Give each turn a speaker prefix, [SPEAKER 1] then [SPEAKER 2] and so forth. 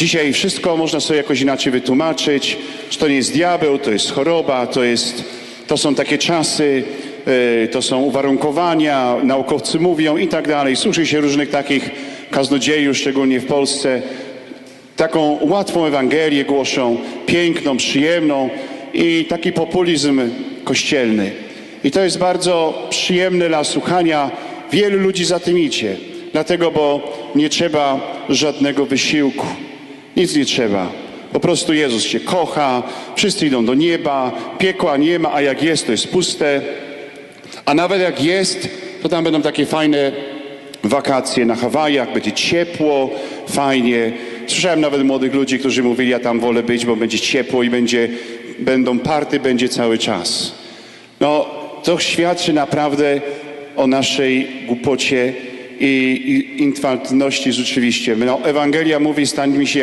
[SPEAKER 1] Dzisiaj wszystko można sobie jakoś inaczej wytłumaczyć, że to nie jest diabeł, to jest choroba, to, jest, to są takie czasy, yy, to są uwarunkowania, naukowcy mówią i tak dalej. Słyszy się różnych takich kaznodziejów, szczególnie w Polsce. Taką łatwą Ewangelię głoszą, piękną, przyjemną i taki populizm kościelny. I to jest bardzo przyjemne dla słuchania. Wielu ludzi za tym idzie. Dlatego, bo nie trzeba żadnego wysiłku. Nic nie trzeba. Po prostu Jezus się kocha, wszyscy idą do nieba, piekła nie ma, a jak jest, to jest puste. A nawet jak jest, to tam będą takie fajne wakacje na Hawajach, będzie ciepło, fajnie. Słyszałem nawet młodych ludzi, którzy mówili, ja tam wolę być, bo będzie ciepło i będzie, będą party, będzie cały czas. No, to świadczy naprawdę o naszej głupocie i, i infantylności rzeczywiście. No, Ewangelia mówi, stańmy się jak